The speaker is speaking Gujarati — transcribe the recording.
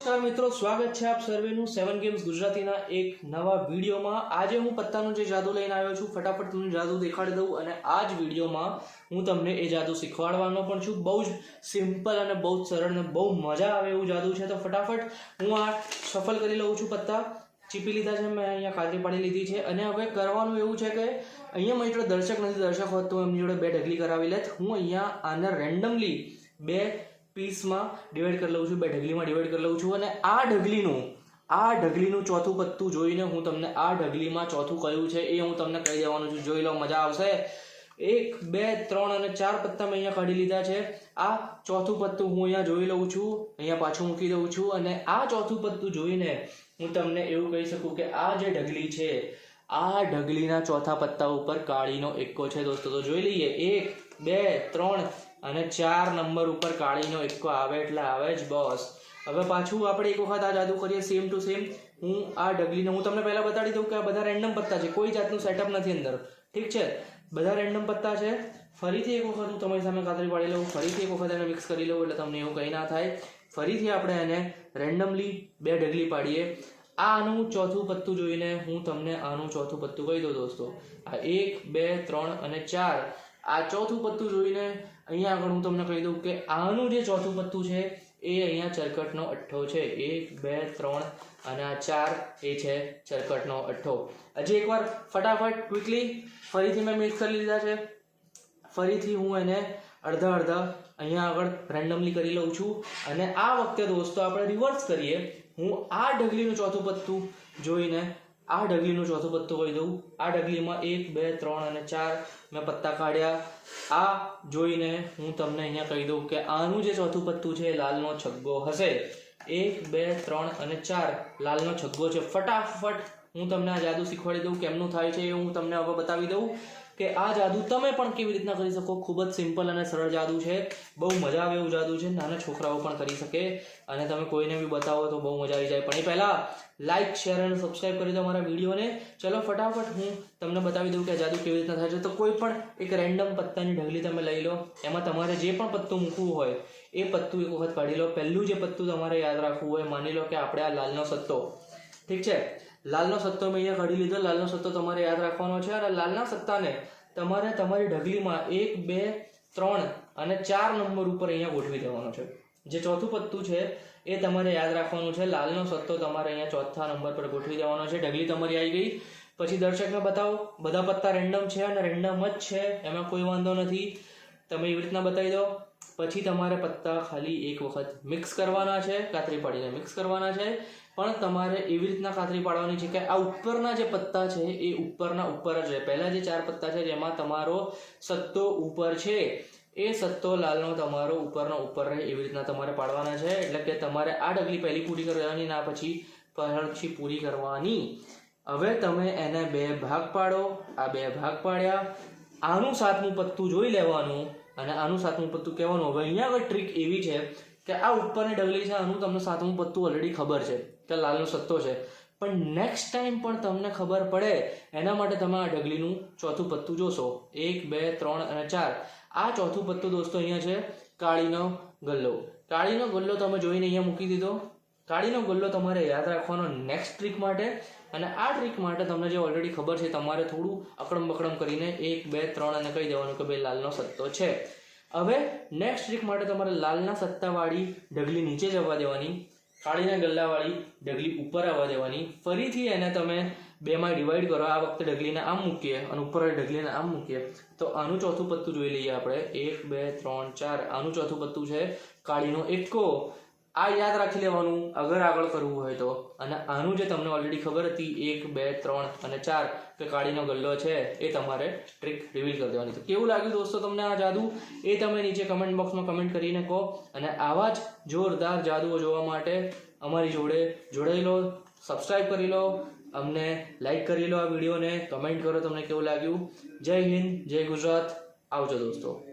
નમસ્કાર મિત્રો, સ્વાગત છે આપ સર્વેનું સેવન ગેમ્સ ગુજરાતીના એક નવા વિડીયોમાં. આજે હું પત્તાનું જે જાદુ લઈને આવ્યો છું, ફટાફટ તમને જાદુ દેખાડી દઉં અને આ જ વિડીયોમાં હું તમને એ જાદુ શીખવાડવાનો પણ છું. બહુ જ સિમ્પલ અને બહુ જ સરળ અને બહુ મજા આવે એવું જાદુ છે. તો ફટાફટ હું આ સફલ કરી લઉં છું પત્તા. ચીપી લીધા છે, મેં અહીંયા ખાતરી પાડી લીધી છે. અને હવે કરવાનું એવું છે કે અહીંયા મારી જોડે દર્શક નથી, દર્શક હોત તો એમની જોડે બે ઢગલી કરાવી લેત. હું અહીંયા આને રેન્ડમલી બે પીસમાં ડિવાઈડ કરી લઉં છું, બે ઢગલીમાં ડિવાઈડ કરી લઉં છું અને આ ઢગલીનું આ ઢગલીનું ચોથું પત્તું જોઈને હું તમને આ ઢગલીમાં ચોથું કયું છે એ હું તમને કહી દેવાનું છું. જોઈ લો, મજા આવશે. એક, બે, ત્રણ અને ચાર પત્તા મેં અહીંયા કાઢી લીધા છે. આ ચોથું પત્તું હું અહીંયા જોઈ લઉં છું, અહીંયા પાછું મૂકી દઉં છું અને આ ચોથું પત્તું જોઈને હું તમને એવું કહી શકું કે આ જે ઢગલી છે, આ ઢગલીના ચોથા પત્તા ઉપર કાળીનો એક્કો છે. દોસ્તો, તો જોઈ લઈએ. એક, બે, ત્રણ અને ચાર નંબર ઉપર કાળીનો એક્કો આવે એટલે આવે જ બોસ હવે પાછું આપણે એક વખત આ જાદુ કરીએ સેમ ટુ સેમ હું આ ડગલીને, હું તમને પહેલાં બતાડી દઉં કે આ બધા રેન્ડમ પત્તા છે, કોઈ જાતનું સેટઅપ નથી અંદર. ઠીક છે? બધા રેન્ડમ પત્તા છે. ફરીથી એક વખત હું તમારી સામે ખાતરી પાડી લઉં, ફરીથી એક વખત એને મિક્સ કરી લઉં એટલે તમને એવું કંઈ ના થાય. ફરીથી આપણે એને રેન્ડમલી બે ડગલી પાડીએ. આ આનું ચોથું પત્તું જોઈને હું તમને આનું ચોથું પત્તું કહી દઉં દોસ્તો. આ એક, બે, ત્રણ અને ચાર. આ ચોથું પત્તું જોઈને અહીંયા આગળ હું તમને કહી દઉં કે આનું જે ચોથું પત્તું છે, એ અહીંયા ચરકટનો અઠ્ઠો છે. એક, બે, ત્રણ અને આ ચાર, એ છે ચરકટનો અઠ્ઠો. હજી એકવાર ફટાફટ ક્વિકલી ફરીથી મેં મિક્સ કરી લીધા છે. ફરીથી હું એને અડધા અડધા અહીંયા આગળ રેન્ડમલી કરી લઉં છું. અને આ વખતે દોસ્તો આપણે રિવર્સ કરીએ. હું આ ઢગલીનું ચોથું પત્તું જોઈને આ ડગલીનો ચોથો પત્તો કહી દઉં. આ ડગલીમાં એક, બે, ત્રણ અને ચાર મેં પત્તા કાઢ્યા. આ જોઈને હું તમને અહીંયા કહી દઉં કે આનું જે ચોથું પત્તું છે લાલનો છગ્ગો હશે. એક, બે, ત્રણ અને ચાર લાલનો છગ્ગો છે. ફટાફટ હું તમને આ જાદુ શીખવાડી દઉં કેમનું થાય છે એ હું તમને હવે બતાવી દઉં. કે આ જાદુ તમે પણ કેવી રીતના કરી શકો? ખૂબ જ સિમ્પલ અને સરળ જાદુ છે. બહુ મજા આવે એવું જાદુ છે. નાના છોકરાઓ પણ કરી શકે. અને તમે કોઈને બી બતાવો તો બહુ મજા આવી જાય. પણ એ પહેલાં લાઇક શેર અને સબસ્ક્રાઈબ કરી દો મારા વિડીયોને. ચલો, ફટાફટ હું તમને બતાવી દઉં કે આ જાદુ કેવી રીતના થાય છે. તો કોઈ પણ એક રેન્ડમ પત્તાની ઢગલી તમે લઈ લો. એમાં તમારે જે પણ પત્તું મૂકવું હોય, એ પત્તું એક વખત કાઢી લો. પહેલું જે પત્તું તમારે યાદ રાખવું હોય, માની લો કે આપણે આ લાલનો સત્તો. ઠીક છે? લાલનો સત્તો મેં અહીંયા ઘડી લીધો. લાલનો સત્તો તમારે યાદ રાખવાનો છે અને લાલના સત્તાને તમારે તમારી ઢગલીમાં એક, બે, ત્રણ અને ચાર નંબર ઉપર અહીંયા ગોઠવી દેવાનો છે. જે ચોથું પત્તું છે એ તમારે યાદ રાખવાનું છે. લાલનો સત્તો તમારે અહીંયા ચોથા નંબર પર ગોઠવી દેવાનો છે. ઢગલી તમારી આવી ગઈ. પછી દર્શકને બતાવો. બધા પત્તા રેન્ડમ છે અને રેન્ડમ જ છે. એમાં કોઈ વાંધો નથી. તમે એવી રીતના બતાવી દો. પછી તમારે પત્તા ખાલી એક વખત મિક્સ કરવાના છે. કાતરી પાડીને મિક્સ કરવાના છે. પણ તમારે એવી રીતના ખાતરી પાડવાની છે કે આ ઉપરના જે પત્તા છે, એ ઉપરના ઉપર જ રહે. પહેલા જે ચાર પત્તા છે, જેમાં તમારો સત્તો ઉપર છે, એ સત્તો લાલનો તમારો ઉપરનો ઉપર રહે એવી રીતના તમારે પાડવાના છે. એટલે કે તમારે આ ડગલી પહેલી પૂરી કરવાની, ના પછી પછી પૂરી કરવાની. હવે તમે એને બે ભાગ પાડો. આ બે ભાગ પાડ્યા. આનું સાતમું પત્તું જોઈ લેવાનું અને આનું સાતમું પત્તું કહેવાનું. હવે અહીંયા આગળ ટ્રીક એવી છે કે આ ઉપરની ડગલી છે, આનું તમને સાતમું પત્તું ઓલરેડી ખબર છે. કે લાલનો સત્તો છે. પણ નેક્સ્ટ ટાઈમ પણ તમને ખબર પડે, એના માટે તમે આ ડગલીનું ચોથું પત્તું જોશો. એક, બે, ત્રણ અને ચાર. આ ચોથું પત્તું દોસ્તો અહીંયા છે કાળીનો ગલ્લો. કાળીનો ગલ્લો તમે જોઈને અહીંયા મૂકી દીધો. કાળીનો ગલ્લો તમારે યાદ રાખવાનો નેક્સ્ટ ટ્રીક માટે. અને આ ટ્રીક માટે તમને જે ઓલરેડી ખબર છે, તમારે થોડું અકડમ બકડમ કરીને એક, બે, ત્રણ અને કહી દેવાનું કે ભાઈ લાલનો સત્તો છે. હવે નેક્સ્ટ ટ્રીક માટે તમારે લાલના સત્તાવાળી ઢગલી નીચે જવા દેવાની. કાળીના ગલ્લાવાળી ઢગલી ઉપર આવવા દેવાની. ફરીથી એને તમે બેમાં ડિવાઈડ કરો. આ વખતે ઢગલીને આમ મૂકીએ અને ઉપર ઢગલીને આમ મૂકીએ. તો આનું ચોથું પત્તું જોઈ લઈએ આપણે. એક, બે, ત્રણ, ચાર. આનું ચોથું પત્તું છે કાળીનો. એકો આ યાદ રાખી લેવાનું, અગર આગળ કરવું હોય તો. અને આનું જે તમને ઓલરેડી ખબર હતી, એક, બે, ત્રણ અને ચાર, કે કાળીનો ગલ્લો છે, એ તમારે ટ્રીક રિવીલ કરી દેવાની. તો કેવું લાગ્યું દોસ્તો તમને આ જાદુ? એ તમે નીચે કમેન્ટ બોક્સમાં કમેન્ટ કરીને કહો. અને આવા જ જોરદાર જાદુઓ જોવા માટે અમારી જોડે જોડાઈ લો સબસ્ક્રાઈબ કરી લો, અમને લાઈક કરી લો આ વિડીયોને કમેન્ટ કરો તમને કેવું લાગ્યું. જય હિન્દ, જય ગુજરાત. આવજો દોસ્તો.